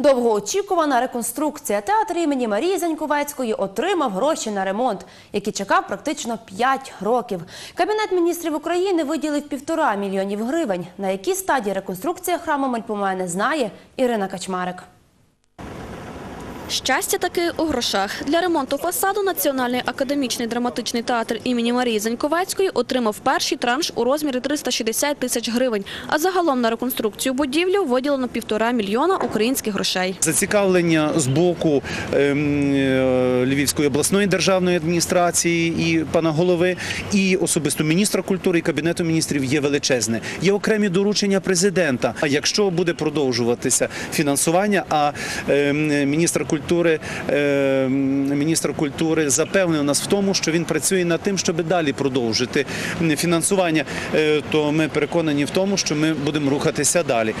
Довгоочікувана реконструкція. театру імені Марії Заньковецької отримав гроші на ремонт, який чекав практично 5 років. Кабінет міністрів України виділив півтора мільйонів гривень. На якій стадії реконструкція храму Мальпомена знає Ірина Качмарик. Щастя таки у грошах. Для ремонту фасаду Національний академічний драматичний театр імені Марії Заньковецької отримав перший транш у розмірі 360 тисяч гривень. А загалом на реконструкцію будівлі виділено півтора мільйона українських грошей. Зацікавлення з боку ем, е, Львівської обласної державної адміністрації і пана голови, і особисто міністра культури і кабінету міністрів є величезне. Є окремі доручення президента. Якщо буде продовжуватися фінансування, а ем, міністр культури ем, міністр культури запевнив нас в тому, що він працює над тим, щоб далі продовжити фінансування, е, то ми переконані в тому, що ми будемо рухатися далі.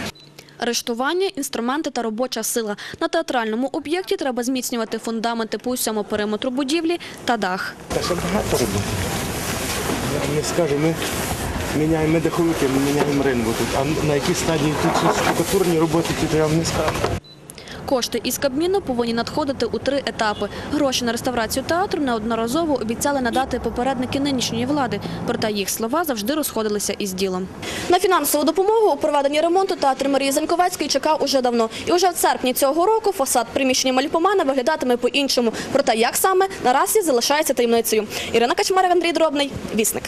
Арештування, інструменти та робоча сила. На театральному об'єкті треба зміцнювати фундаменти по усьому периметру будівлі та дах. Та ще багато роботи. Я не скажу, ми міняємо ми ми міняємо ринву тут. А на якій стадії тут штукатурні роботи, тут я вам не скажу. Кошти із Кабміну повинні надходити у три етапи. Гроші на реставрацію театру неодноразово обіцяли надати попередники нинішньої влади, проте їх слова завжди розходилися із ділом. На фінансову допомогу у проведенні ремонту театр Марії Заньковецької чекав уже давно. І уже в серпні цього року фасад приміщення Мальпомана виглядатиме по-іншому. Проте як саме наразі залишається таємницею. Ірина Качмарик, Андрій Дробний, Вісник.